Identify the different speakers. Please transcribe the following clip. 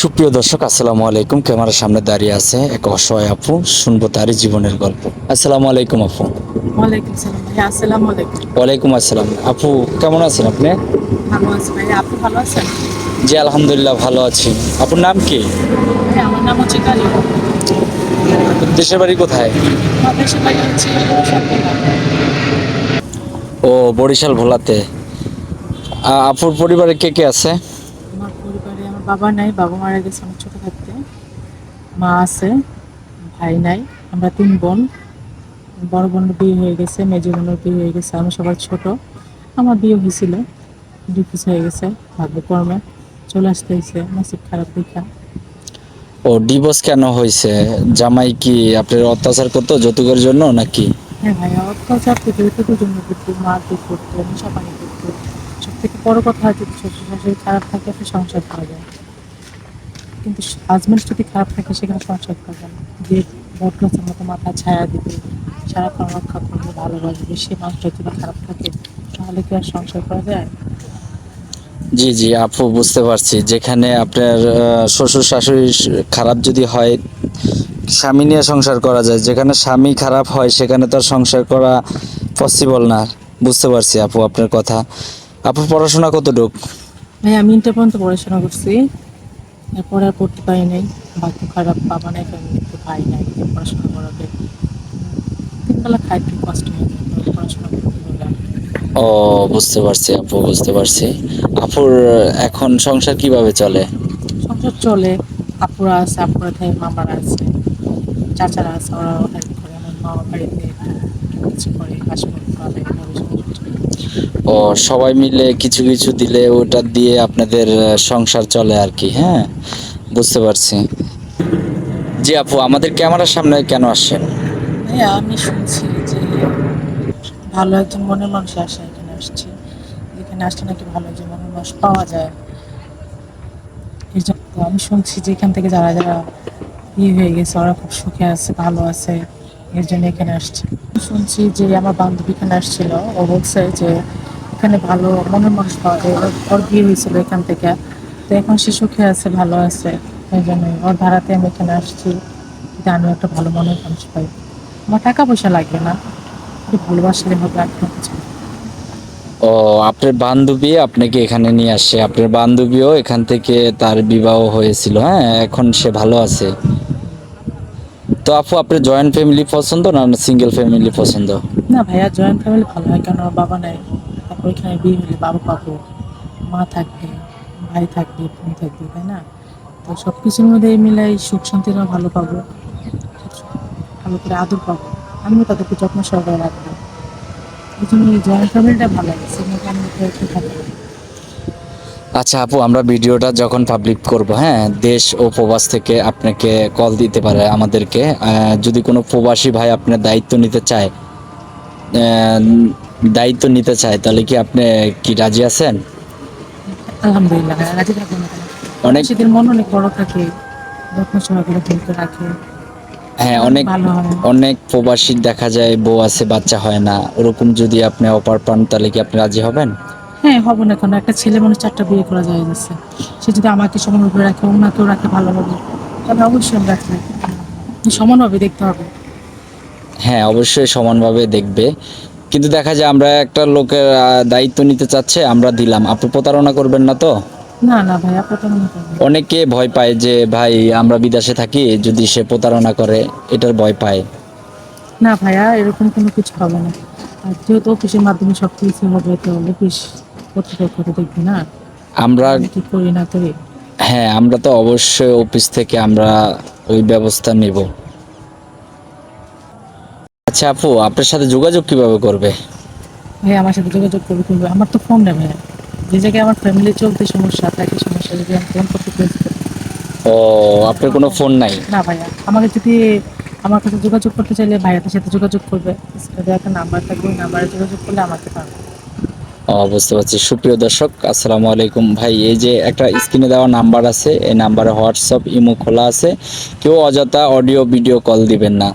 Speaker 1: সুপ্রিয় দর্শক আসসালামু আলাইকুম। ক্যামেরার সামনে দাঁড়িয়ে আছে এক অসহায় আপু। শুনব তারই জীবনের গল্প। আসসালামু আলাইকুম আপু।
Speaker 2: ওয়ালাইকুম আসসালামু আলাইকুম।
Speaker 1: আসসালাম। আপু কেমন আছেন আপনি? জি আলহামদুলিল্লাহ ভালো আছি। আপুর নাম কি?
Speaker 2: আমার নাম হচ্ছে
Speaker 1: দেশের বাড়ি কোথায়। ও বরিশাল ভোলাতে। আপুর পরিবারে কে কে আছে?
Speaker 2: বাবা নাই বাবা মারা গেছে অনেক ছোট থাকতে মা আছে ভাই নাই। আমরা তিন বোন। বড় বোনের বিয়ে হয়ে গেছে মেজো বোনের বিয়ে হয়ে গেছে আমি সবার ছোট। আমার বিয়ে হয়েছিল ডিফিউজ হয়ে গেছে ভাগ্যকর্মে চলে আসতে হয়েছে নসিব খারাপ দেখা।
Speaker 1: ও ডিভোর্স কেন হয়েছে? জামাই কি আপনার অত্যাচার করতো যৌতুকের জন্য নাকি?
Speaker 2: হ্যাঁ ভাই অত্যাচার তো যৌতুকের জন্য করতো মারপিট করতো নেশা পানি করতো। সব থেকে বড় কথা যদি শ্বশুর শাশুড়ি খারাপ থাকে সংসার করা যায়। কিন্তু হাজবেন্ড যদি খারাপ থাকে সেখানে সংসার করা যায় না। যে বট গাছের মতো মাথা ছায়া দিবে সারাক্ষণ রক্ষা করবে ভালোবাসবে সে মানুষটা যদি খারাপ থাকে তাহলে কি আর সংসার করা যায়?
Speaker 1: জি জি আপু বুঝতে পারছি। যেখানে আপনার শ্বশুর শাশুড়ি খারাপ যদি হয় স্বামী নিয়ে সংসার করা যায়। যেখানে স্বামী খারাপ হয় সেখানে তো আর সংসার করা পসিবল না। বুঝতে পারছি আপু আপনার কথা। আপু পড়াশোনা কতটুক?
Speaker 2: ভাই আমি ইন্টার পর্যন্ত পড়াশোনা করছি। এরপরে আর পড়তে পারি নাই। ভাগ্য খারাপ বাবা নাই ফ্যামিলিতে ভাই নাই পড়াশোনা করাবে তিনবেলা খাইতে কষ্ট হয়ে যায় পড়াশোনা করতে
Speaker 1: ও বুঝতে পারছি আপু বুঝতে পারছি। আপুর এখন সংসার কীভাবে চলে?
Speaker 2: সংসার চলে আপুরা আছে আপুরা থেকে মামারা আছে চাচারা আছে ওরা হেল্প করে আমার মামা বাড়িতে একটু কিছু করে হাসপাতাল
Speaker 1: সবাই মিলে কিছু কিছু দিলে ওটা দিয়ে আপনাদের সংসার চলে আর কি হ্যাঁ? বুঝতে পারছি। জি আপু, আমাদের ক্যামেরার সামনে কেন
Speaker 2: ভাইয়া, আমি শুনছি যে ভালো একজন মনের মানুষ আসে, এখানে আসছে। এখানে আসলে নাকি ভালো একজন মনের মানুষ পাওয়া যায়। এই জন্য আমি শুনছি যে এখান থেকে যারা যারা ইয়ে হয়ে গেছে, ওরা খুব সুখে আছে, ভালো আছে। এর জন্য এখানে আসছে। শুনছি যে আমার বান্ধবী এখানে আসছিল। ও বলছে যে এখানে ভালো মনের মানুষ পাওয়া যায়। ওর- বিয়ে হয়েছিল এখান থেকে। তো এখন সে সুখে আছে, ভালো আছে। এই জন্য ওর ভাড়াতে আমি এখানে আসছি। আমি একটা ভালো মনের মানুষ পাই। আমার টাকা পয়সা লাগবে না। একটু ভালোবাসলে হবে আর কিছু
Speaker 1: ও, আপনার বান্ধবী আপনাকে এখানে নিয়ে আসছে আপনার বান্ধবীও এখান থেকে তার বিবাহ হয়েছিল। হ্যাঁ এখন সে ভালো আছে। তো আপু, আপনার জয়েন্ট ফ্যামিলি পছন্দ না সিঙ্গেল ফ্যামিলি পছন্দ?
Speaker 2: না ভাইয়া জয়েন্ট ফ্যামিলি ভালো হয় কেন বাবা নাই। তারপর এখানে বিয়ে হলে বাবা পাবো, মা থাকবে, ভাই থাকবে, বোন থাকবে, তাই না? তো সব কিছুর মধ্যে মিলাই সুখ শান্তিটাও ভালো পাবো, ভালো করে আদর পাবো। আমিও তাদেরকে যত্ন সহকারে রাখব। এই জন্য জয়েন্ট ফ্যামিলিটা ভালো লাগে সিঙ্গেল ফ্যামিলিটা একটু ভালো লাগে
Speaker 1: আচ্ছা আপু আমরা ভিডিওটা যখন পাবলিক করব হ্যাঁ দেশ ও প্রবাস থেকে আপনাকে কল দিতে পারে আমাদেরকে। যদি কোনো প্রবাসী ভাই আপনার দায়িত্ব নিতে চায় দায়িত্ব নিতে চায় তাহলে কি আপনি কি রাজি আছেন?
Speaker 2: আলহামদুলিল্লাহ রাজি থাকব
Speaker 1: অনেক
Speaker 2: সেদের মন অনেক বড় থাকে যত্ন সহকারে ধরতে রাখে
Speaker 1: হ্যাঁ অনেক অনেক প্রবাসী দেখা যায় বউ আছে বাচ্চা হয় না। ওরকম যদি আপনি অপার পান তাহলে কি আপনি রাজি হবেন?
Speaker 2: হ্যাঁ হব না কেন? একটা ছেলে মানুষ চারটা বিয়ে করা যায় যাচ্ছে সে যদি আমাকে সমানভাবে রাখে ওনাকেও রাখে ভালোভাবে তাহলে অবশ্যই আমি রাখি। সমানভাবে দেখতে হবে।
Speaker 1: হ্যাঁ অবশ্যই সমানভাবে দেখবে। কিন্তু দেখা যায় আমরা একটা লোকের দায়িত্ব নিতে চাচ্ছে আমরা দিলাম। আপনি প্রতারণা করবেন না তো?
Speaker 2: না না প্রতারণা
Speaker 1: অনেকে ভয় পায় যে ভাই আমরা বিদেশে থাকি যদি সে প্রতারণা করে এটার ভয় পায়।
Speaker 2: না ভাইয়া এরকম কোনো কিছু হবে না। আর যেহেতু অফিসের মাধ্যমে সব কিছু হবে তো অফিস কর্তৃপক্ষ তো দেখবে না?
Speaker 1: আমরা
Speaker 2: কি করি না করি
Speaker 1: হ্যাঁ আমরা তো অবশ্যই অফিস থেকে আমরা ওই ব্যবস্থা নেব। আচ্ছা আপু আপনার সাথে যোগাযোগ কীভাবে করবে?
Speaker 2: ভাই আমার সাথে যোগাযোগ করবে করবে। আমার তো ফোন নেবে যে জায়গায় আমার ফ্যামিলি চলতে সমস্যা থাকে সমস্যা যদি আমি ফোন করতে
Speaker 1: ও আপনার কোনো ফোন নাই?
Speaker 2: না ভাইয়া আমাকে যদি আমার কাছে যোগাযোগ করতে চাইলে ভাইয়াদের সাথে যোগাযোগ করবে। একটা নাম্বার থাকবে নাম্বারে যোগাযোগ করলে আমাকে পাবে।
Speaker 1: বুঝতে পারছি। সুপ্রিয় দর্শক, আসসালামু আলাইকুম। ভাই, এই যে একটা স্ক্রিনে দেওয়া নাম্বার আছে, এই নাম্বারে হোয়াটসঅ্যাপ ইমো খোলা আছে। কেউ অযথা অডিও ভিডিও কল দিবেন না।